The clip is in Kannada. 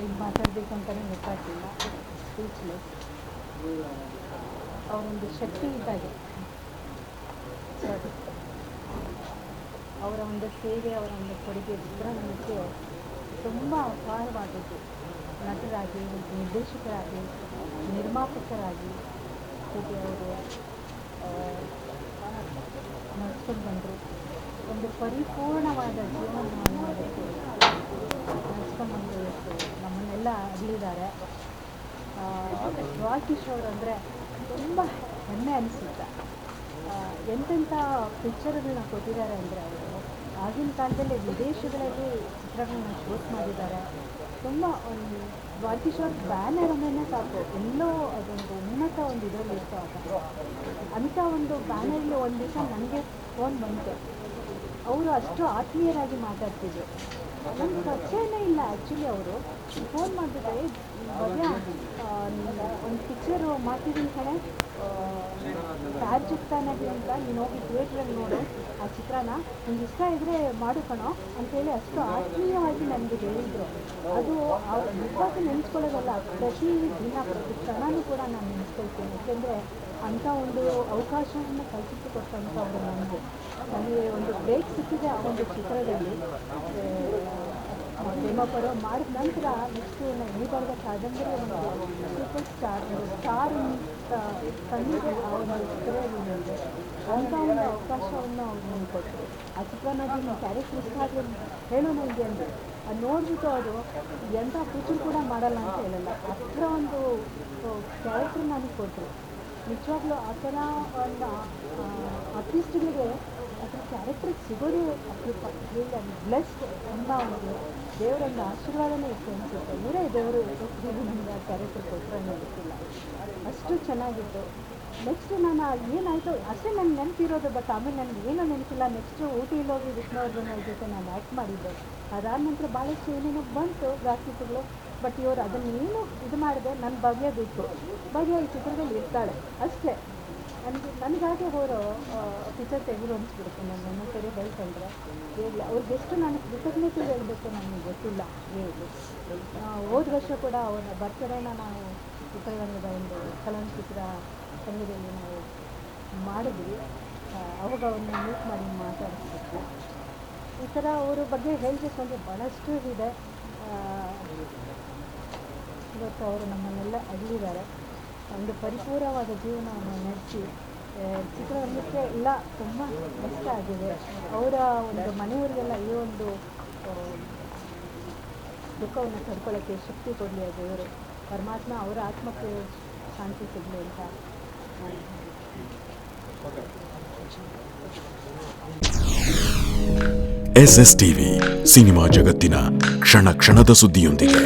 ಏನು ಮಾತಾಡಬೇಕಂತಲೇ ಗೊತ್ತಾಗ್ತಿಲ್ಲ. ಸ್ಪೀಚ್ಲೆಸ್ ಅವರೊಂದು ಶಕ್ತಿ ಇದ್ದಾಗೆ. ಅವರ ಒಂದು ಸೇವೆ, ಅವರ ಒಂದು ಕೊಡುಗೆ ನನಗೆ ತುಂಬ ಅಪಾರವಾದದ್ದು ನಟರಾಗಿ, ನಿರ್ದೇಶಕರಾಗಿ, ನಿರ್ಮಾಪಕರಾಗಿ ಹೀಗೆ ಅವರು ನಡ್ಸ್ಕೊಂಡು ಬಂದರು. ಒಂದು ಪರಿಪೂರ್ಣವಾದ ಜೀವನವನ್ನು ನಡ್ಸ್ಕೊಂಡ್ಬಂದು ಇವತ್ತು. ನಮ್ಮನ್ನೆಲ್ಲ ಅಗಲಿದ್ದಾರೆ. ರಾಯ್ ಕಿಶೋರ್ ಅಂದರೆ ತುಂಬ ಹೆಮ್ಮೆ ಅನಿಸುತ್ತೆ. ಎಂತೆಂಥ ಪಿಕ್ಚರ್ಗಳನ್ನ ಕೊಟ್ಟಿದ್ದಾರೆ ಅಂದರೆ ಅವರು. ಆಗಿನ ಕಾಲದಲ್ಲಿ ವಿದೇಶಗಳಲ್ಲಿ ಚಿತ್ರಗಳನ್ನ ಶೂಟ್ ಮಾಡಿದ್ದಾರೆ. ತುಂಬ, ಒಂದು ಬಾಕಿ ಕಿಶೋರ್ ಬ್ಯಾನರ್ ಅಂದ್ರೆ ಸಾಕು. ಎಲ್ಲೋ ಅದೊಂದು ಉನ್ನತ ಒಂದು ಇದರಲ್ಲಿ ಇರ್ತಾವೆ ಅಂಥ ಒಂದು ಬ್ಯಾನರಲ್ಲಿ ಒಂದು ದಿವಸ ನನಗೆ ಫೋನ್ ಬಂತು. ಅವರು ಅಷ್ಟು ಆತ್ಮೀಯರಾಗಿ ಮಾತಾಡ್ತಿದ್ರು. ನನ್ನ ಪರಿಚಯನೇ ಇಲ್ಲ ಆ್ಯಕ್ಚುಲಿ ಅವರು. ಫೋನ್ ಮಾಡಿಬಿಟ್ರೆ ಭವ್ಯ ಒಂದು ಪಿಕ್ಚರು ಮಾಡ್ತಿದ್ದೀನಿ ಕಣೆ. ತಾಜ್ಕಿಸ್ತಾನಲ್ಲಿ ಅಂತ ನೀನು ಹೋಗಿ ಥಿಯೇಟ್ರಲ್ಲಿ ನೋಡು ಆ ಚಿತ್ರನ ನಿಮ್ಗೆ ಇಷ್ಟ ಇದ್ದರೆ ಮಾಡು ಕಣೋ ಅಂತೇಳಿ ಅಷ್ಟು ಆತ್ಮೀಯವಾಗಿ ನನಗೆ ಹೇಳಿದ್ರು. ಅದು ಅವ್ರು ನಿಜವಾಗಿ ನೆನೆಸ್ಕೊಳ್ಳೋದಲ್ಲ, ಪ್ರತಿ ದಿನ ಪ್ರತಿ ಕ್ಷಣನೂ ಕೂಡ ನಾನು ನೆನೆಸ್ಕೊಳ್ತೀನಿ. ಯಾಕೆಂದರೆ ಅಂಥ ಒಂದು ಅವಕಾಶವನ್ನು ಕಲ್ಪಿಸಿಕೊಟ್ಟಂಥವ್ರು ನನಗೆ ನನಗೆ ಒಂದು ಬ್ರೇಕ್ ಸಿಕ್ಕಿದೆ ಆ ಒಂದು ಚಿತ್ರದಲ್ಲಿ. ಪ್ರೇಮಪರೋ ಮಾಡಿದ ನಂತರ ನೆಕ್ಸ್ಟು ನಾನು ಬರೆದ ಕಾದಂಬರಿ ಒಂದು ಸೂಪರ್ ಸ್ಟಾರ್ ಸ್ಟಾರ್ ಕಣ್ಣಿಗೆ ಆ ಒಂದು ಅಂತ ಒಂದು ಅವಕಾಶವನ್ನು ಅವ್ರು ಕೊಟ್ಟರು ಆ ಚಿತ್ರನಾಗಿ ನಿಮ್ಮ ಕ್ಯಾರೆಕ್ಟರ್ ಇಷ್ಟ ಆದರೆ ಹೇಳೋ ನನಗೆ ಅಂದರೆ ಅದು ನೋಡಿಬಿಟ್ಟು ಅದು ಎಂಥ ಫ್ಯೂಚರ್ ಕೂಡ ಮಾಡಲ್ಲ ಅಂತ ಹೇಳಲ್ಲ. ಥರ ಒಂದು ಕ್ಯಾರೆಕ್ಟರ್ ನನಗೆ ಕೊಟ್ಟರು ನಿಜವಾಗ್ಲೂ ಆ ಥರ ಒಂದು ಆರ್ಟಿಸ್ಟ್ಗಳಿಗೆ ಅದರ ಕ್ಯಾರೆಕ್ಟರ್ ಸಿಗೋದು ಅಪರೂಪ ಹೇಳಿ ಬ್ಲೆಸ್ಡ್ ತುಂಬ ಒಂದು ದೇವರೊಂದು ಆಶೀರ್ವಾದನೇ ಇತ್ತು ಅನಿಸುತ್ತೆ. ಇವರೇ ದೇವರು ನನಗೆ ಆ ಕ್ಯಾರೆಕ್ಟರ್ ಕೊಟ್ಟರೆ ಗೊತ್ತಿಲ್ಲ. ಅಷ್ಟು ಚೆನ್ನಾಗಿತ್ತು. ನೆಕ್ಸ್ಟ್ ನಾನು ಏನಾಯಿತು, ಅಷ್ಟೇ ನನಗೆ ನೆನಪಿರೋದು ಬಟ್ ಆಮೇಲೆ ನನಗೆ ಏನೂ ನೆನಪಿಲ್ಲ. ನೆಕ್ಸ್ಟು ಊಟಿಲಿ ಹೋಗಿ ವಿಷ್ಣುವರ್ಧನ್ ಜೊತೆ ನಾನು ಆ್ಯಕ್ಟ್ ಮಾಡಿದ್ದೆ. ಅದಾದ ನಂತರ ಭಾಳಷ್ಟು ಏನೇನೋ ಬಂತು ಗ್ರಾಫಿಕ್ಗಳು ಬಟ್ ಇವರು ಅದನ್ನೇನು ಇದು ಮಾಡಿದೆ ನನ್ನ ಬಿಟ್ಟು. ಭವ್ಯ ಈ ಚಿತ್ರದಲ್ಲಿ ಇರ್ತಾಳೆ. ಅಷ್ಟೇ. ನನಗೆ ನನಗಾಗೆ ಅವರು ಟೀಚರ್ಸ್ ತೆಗೆದು ಅನಿಸ್ಬಿಡುತ್ತೆ ನಾನು ನನ್ನ ಕಡೆ ಬೈಕೊಂಡ್ರೆ ಹೇಳಿ, ಅವ್ರಿಗೆ ಎಷ್ಟು ನಾನು ಕೃತಜ್ಞತೆ ಹೇಳಬೇಕು ನನಗೆ ಗೊತ್ತಿಲ್ಲ. ಹೇಳಿ ಹೋದ ವರ್ಷ ಕೂಡ ಅವರ ಬರ್ತಡೇನ ನಾವು ಚಿತ್ರರಂಗದ ಒಂದು ಚಲನಚಿತ್ರ ಸಂಘದಲ್ಲಿ ನಾವು ಮಾಡಿದ್ವಿ. ಅವಾಗ ಅವನ್ನ ಮೀಟ್ ಮಾಡಿ ಮಾತಾಡಿಸ್ಬೇಕು ಈ ಥರ ಅವರ ಬಗ್ಗೆ ಹೇಳಬೇಕು ಅಂದರೆ ಭಾಳಷ್ಟು ಇದೆ. ಇವತ್ತು ಅವರು ನಮ್ಮನ್ನೆಲ್ಲ ಅಗಲಿದ್ದಾರೆ ಒಂದು ಪರಿಪೂರ್ಣವಾದ ಜೀವನವನ್ನು ನಡೆಸಿ ಚಿತ್ರರಂಗಕ್ಕೆ ಎಲ್ಲ ತುಂಬ ಕಷ್ಟ ಆಗಿದೆ. ಅವರ ಒಂದು ಮನೆಯವರಿಗೆಲ್ಲ ಈ ಒಂದು ದುಃಖವನ್ನು ತಡ್ಕೊಳ್ಳೋಕ್ಕೆ ಶಕ್ತಿ ಕೊಡಲಿ ಆ ದೇವರು. ಪರಮಾತ್ಮ ಅವರ ಆತ್ಮಕ್ಕೆ ಶಾಂತಿ ಸಿಗಲಿ ಅಂತ. ಎಸ್ ಎಸ್ ಟಿವಿ ಸಿನಿಮಾ ಜಗತ್ತಿನ ಕ್ಷಣ ಕ್ಷಣದ ಸುದ್ದಿಯೊಂದಿಗೆ.